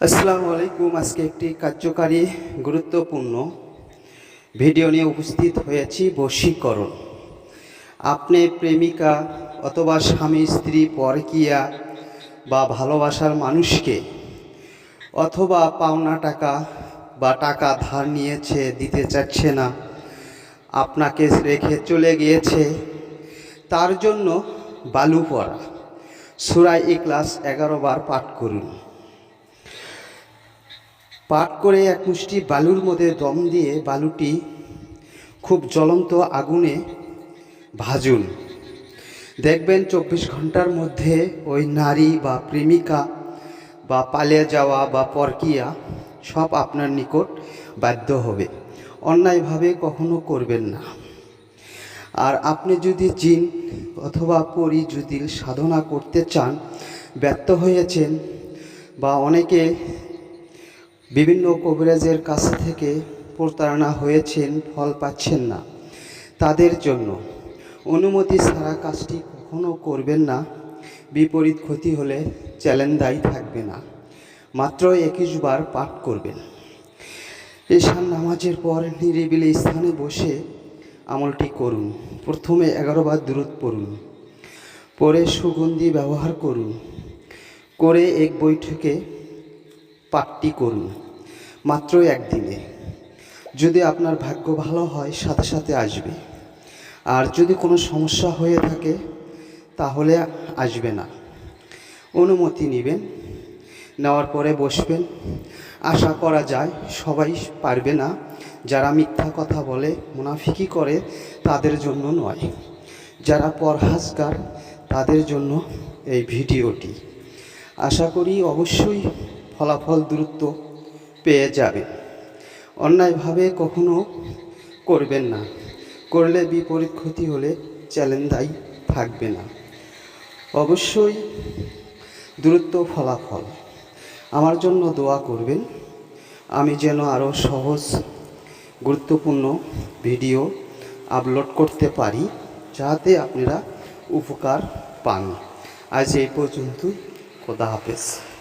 আসসালামু আলাইকুম। আজকে একটি কার্যকারী গুরুত্বপূর্ণ ভিডিও নিয়ে উপস্থিত হয়েছি, বশীকরণ। আপনি প্রেমিকা অথবা স্বামী, স্ত্রী, পরকিয়া বা ভালোবাসার মানুষকে অথবা পাওনা টাকা বা টাকা ধার নিয়েছে, দিতে চাচ্ছে না, আপনাকে রেখে চলে গিয়েছে, তার জন্য বালু পড়া। সুরাই ক্লাস এগারো বার পাঠ করুন। পাট করে এক মুষ্টি বালুর মধ্যে দম দিয়ে বালুটি খুব জ্বলন্ত আগুনে ভাজুন। দেখবেন চব্বিশ ঘণ্টার মধ্যে ওই নারী বা প্রেমিকা বা পালিয়ে যাওয়া বা পরকিয়া সব আপনার নিকট বাধ্য হবে। অন্যায়ভাবে কখনো করবেন না। আর আপনি যদি জিন অথবা পরি যদি সাধনা করতে চান, ব্যর্থ হয়েছেন বা অনেকে বিভিন্ন কবিরাজের কাছ থেকে প্রতারণা হয়েছেন, ফল পাচ্ছেন না। তাদের জন্য অনুমতি ছাড়া কাজটি কখনো করবেন না। বিপরীত ক্ষতি হলে চ্যালেঞ্জ দায়ী থাকবে না। মাত্র একুশ বার পাঠ করবেন। ঈশান নামাজের পর নিরিবিলি স্থানে বসে আমলটি করুন। প্রথমে এগারো বার দূরত পড়ুন। পরে সুগন্ধি ব্যবহার করুন। করে এক বৈঠকে পাঠটি করুন মাত্র একদিনে। যদি আপনার ভাগ্য ভালো হয়, সাথে সাথে আসবে। আর যদি কোনো সমস্যা হয়ে থাকে, তাহলে আসবে না। অনুমতি নেবেন, নেওয়ার পরে বসবেন। আশা করা যায়, সবাই পারবে না। যারা মিথ্যা কথা বলে মুনাফিকি করে, তাদের জন্য নয়। যারা পরহাজগার, তাদের জন্য এই ভিডিওটি। আশা করি অবশ্যই ফলাফল দ্রুত পেয়ে যাবে। অন্যায়ভাবে কখনো করবেন না। করলে বিপরীত ক্ষতি হলে চ্যালেঞ্জ দায়ী থাকবে না। অবশ্যই দ্রুত ফলাফল। আমার জন্য দোয়া করবেন। আমি যেন আরও সহজ, গুরুত্বপূর্ণ ভিডিও আপলোড করতে পারি, যাতে আপনারা উপকার পান। আজ এই পর্যন্তই। খোদা হাফেজ।